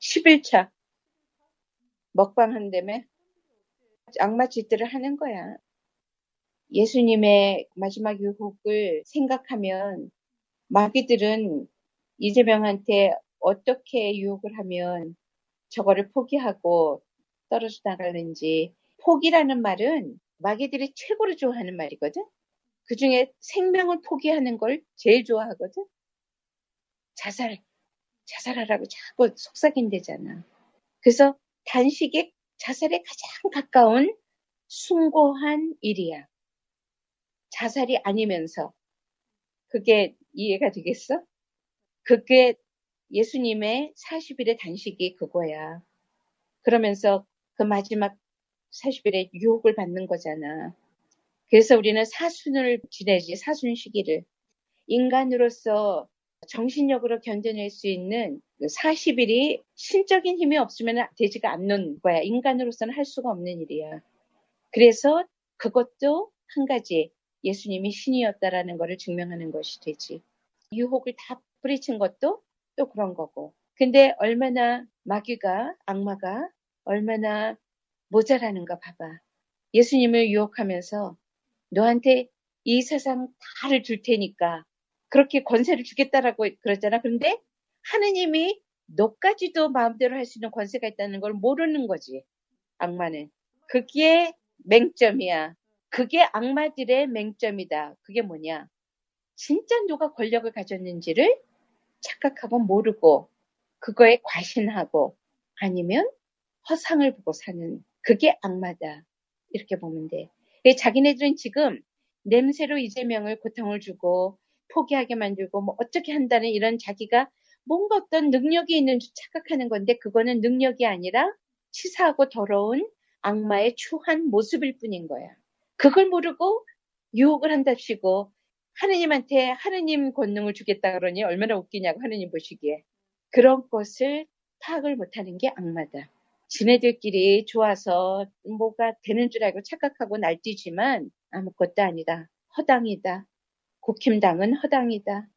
11차 먹방 한다며 악마 짓들을 하는 거야. 예수님의 마지막 유혹을 생각하면 마귀들은 이재명한테 어떻게 유혹을 하면 저거를 포기하고 떨어져 나가는지 포기라는 말은 마귀들이 최고로 좋아하는 말이거든. 그 중에 생명을 포기하는 걸 제일 좋아하거든. 자살, 자살하라고 자꾸 속삭인대잖아. 그래서 단식에 자살에 가장 가까운 숭고한 일이야. 자살이 아니면서 그게 이해가 되겠어? 그게 예수님의 40일의 단식이 그거야. 그러면서 그 마지막 40일에 유혹을 받는 거잖아. 그래서 우리는 사순을 지내지, 사순 시기를. 인간으로서 정신력으로 견뎌낼 수 있는 40일이 신적인 힘이 없으면 되지가 않는 거야. 인간으로서는 할 수가 없는 일이야. 그래서 그것도 한 가지 예수님이 신이었다라는 것을 증명하는 것이 되지. 유혹을 다 뿌리친 것도 또 그런 거고. 근데 얼마나 마귀가, 악마가 얼마나 모자라는가 봐봐. 예수님을 유혹하면서 너한테 이 세상 다를 줄 테니까 그렇게 권세를 주겠다라고 그러잖아. 그런데 하느님이 너까지도 마음대로 할 수 있는 권세가 있다는 걸 모르는 거지. 악마는. 그게 맹점이야. 그게 악마들의 맹점이다. 그게 뭐냐? 진짜 누가 권력을 가졌는지를 착각하고 모르고 그거에 과신하고 아니면 허상을 보고 사는 그게 악마다. 이렇게 보면 돼. 자기네들은 지금 냄새로 이재명을 고통을 주고 포기하게 만들고 뭐 어떻게 한다는 이런 자기가 뭔가 어떤 능력이 있는 줄 착각하는 건데 그거는 능력이 아니라 치사하고 더러운 악마의 추한 모습일 뿐인 거야. 그걸 모르고 유혹을 한답시고 하느님한테 하느님 권능을 주겠다 그러니 얼마나 웃기냐고 하느님 보시기에 그런 것을 파악을 못하는 게 악마다. 지네들끼리 좋아서 뭐가 되는 줄 알고 착각하고 날뛰지만 아무것도 아니다. 허당이다. 국힘당은 허당이다.